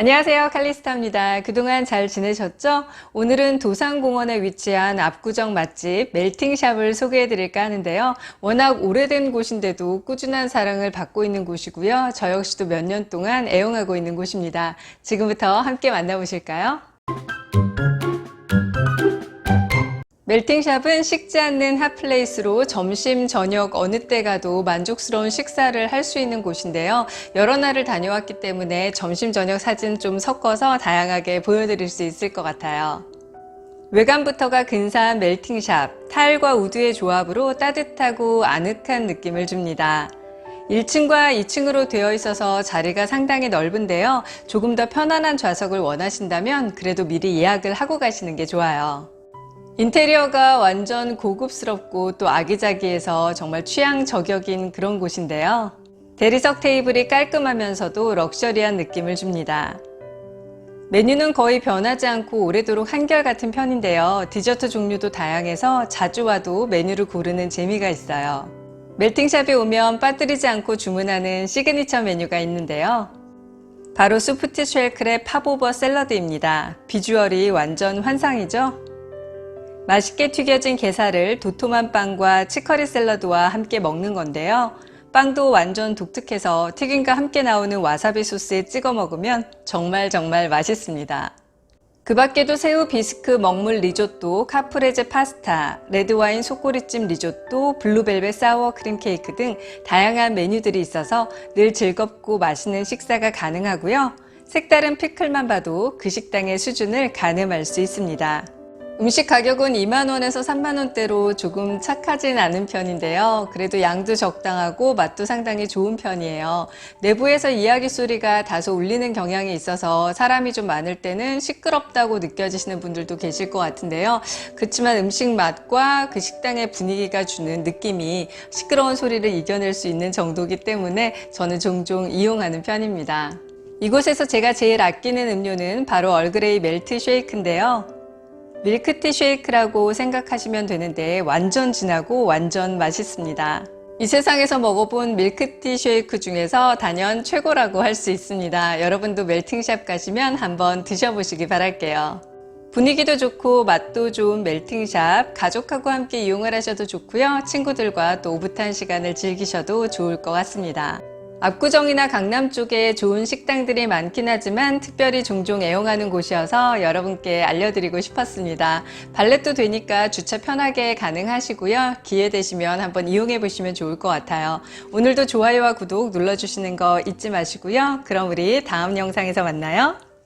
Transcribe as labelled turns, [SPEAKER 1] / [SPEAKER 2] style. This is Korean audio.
[SPEAKER 1] 안녕하세요. 칼리스타입니다. 그동안 잘 지내셨죠? 오늘은 도산공원에 위치한 압구정 맛집 멜팅샵을 소개해 드릴까 하는데요. 워낙 오래된 곳인데도 꾸준한 사랑을 받고 있는 곳이고요. 저 역시도 몇 년 동안 애용하고 있는 곳입니다. 지금부터 함께 만나보실까요? 멜팅샵은 식지 않는 핫플레이스로 점심, 저녁 어느 때 가도 만족스러운 식사를 할 수 있는 곳인데요. 여러 날을 다녀왔기 때문에 점심, 저녁 사진 좀 섞어서 다양하게 보여드릴 수 있을 것 같아요. 외관부터가 근사한 멜팅샵, 타일과 우드의 조합으로 따뜻하고 아늑한 느낌을 줍니다. 1층과 2층으로 되어 있어서 자리가 상당히 넓은데요. 조금 더 편안한 좌석을 원하신다면 그래도 미리 예약을 하고 가시는 게 좋아요. 인테리어가 완전 고급스럽고 또 아기자기해서 정말 취향 저격인 그런 곳인데요. 대리석 테이블이 깔끔하면서도 럭셔리한 느낌을 줍니다. 메뉴는 거의 변하지 않고 오래도록 한결같은 편인데요. 디저트 종류도 다양해서 자주 와도 메뉴를 고르는 재미가 있어요. 멜팅샵에 오면 빠뜨리지 않고 주문하는 시그니처 메뉴가 있는데요. 바로 소프트 쉘크랩 팝오버 샐러드입니다. 비주얼이 완전 환상이죠? 맛있게 튀겨진 게살을 도톰한 빵과 치커리 샐러드와 함께 먹는 건데요. 빵도 완전 독특해서 튀김과 함께 나오는 와사비 소스에 찍어 먹으면 정말 정말 맛있습니다. 그 밖에도 새우 비스크 먹물 리조또, 카프레제 파스타, 레드와인 소꼬리찜 리조또, 블루벨벳 사워 크림 케이크 등 다양한 메뉴들이 있어서 늘 즐겁고 맛있는 식사가 가능하고요. 색다른 피클만 봐도 그 식당의 수준을 가늠할 수 있습니다. 음식 가격은 2만원에서 3만원대로 조금 착하진 않은 편인데요. 그래도 양도 적당하고 맛도 상당히 좋은 편이에요. 내부에서 이야기 소리가 다소 울리는 경향이 있어서 사람이 좀 많을 때는 시끄럽다고 느껴지시는 분들도 계실 것 같은데요. 그렇지만 음식 맛과 그 식당의 분위기가 주는 느낌이 시끄러운 소리를 이겨낼 수 있는 정도이기 때문에 저는 종종 이용하는 편입니다. 이곳에서 제가 제일 아끼는 음료는 바로 얼그레이 멜트 쉐이크인데요. 밀크티 쉐이크라고 생각하시면 되는데 완전 진하고 완전 맛있습니다. 이 세상에서 먹어본 밀크티 쉐이크 중에서 단연 최고라고 할 수 있습니다. 여러분도 멜팅샵 가시면 한번 드셔보시기 바랄게요. 분위기도 좋고 맛도 좋은 멜팅샵, 가족하고 함께 이용을 하셔도 좋고요. 친구들과 또 오붓한 시간을 즐기셔도 좋을 것 같습니다. 압구정이나 강남 쪽에 좋은 식당들이 많긴 하지만 특별히 종종 애용하는 곳이어서 여러분께 알려드리고 싶었습니다. 발렛도 되니까 주차 편하게 가능하시고요. 기회 되시면 한번 이용해 보시면 좋을 것 같아요. 오늘도 좋아요와 구독 눌러주시는 거 잊지 마시고요. 그럼 우리 다음 영상에서 만나요.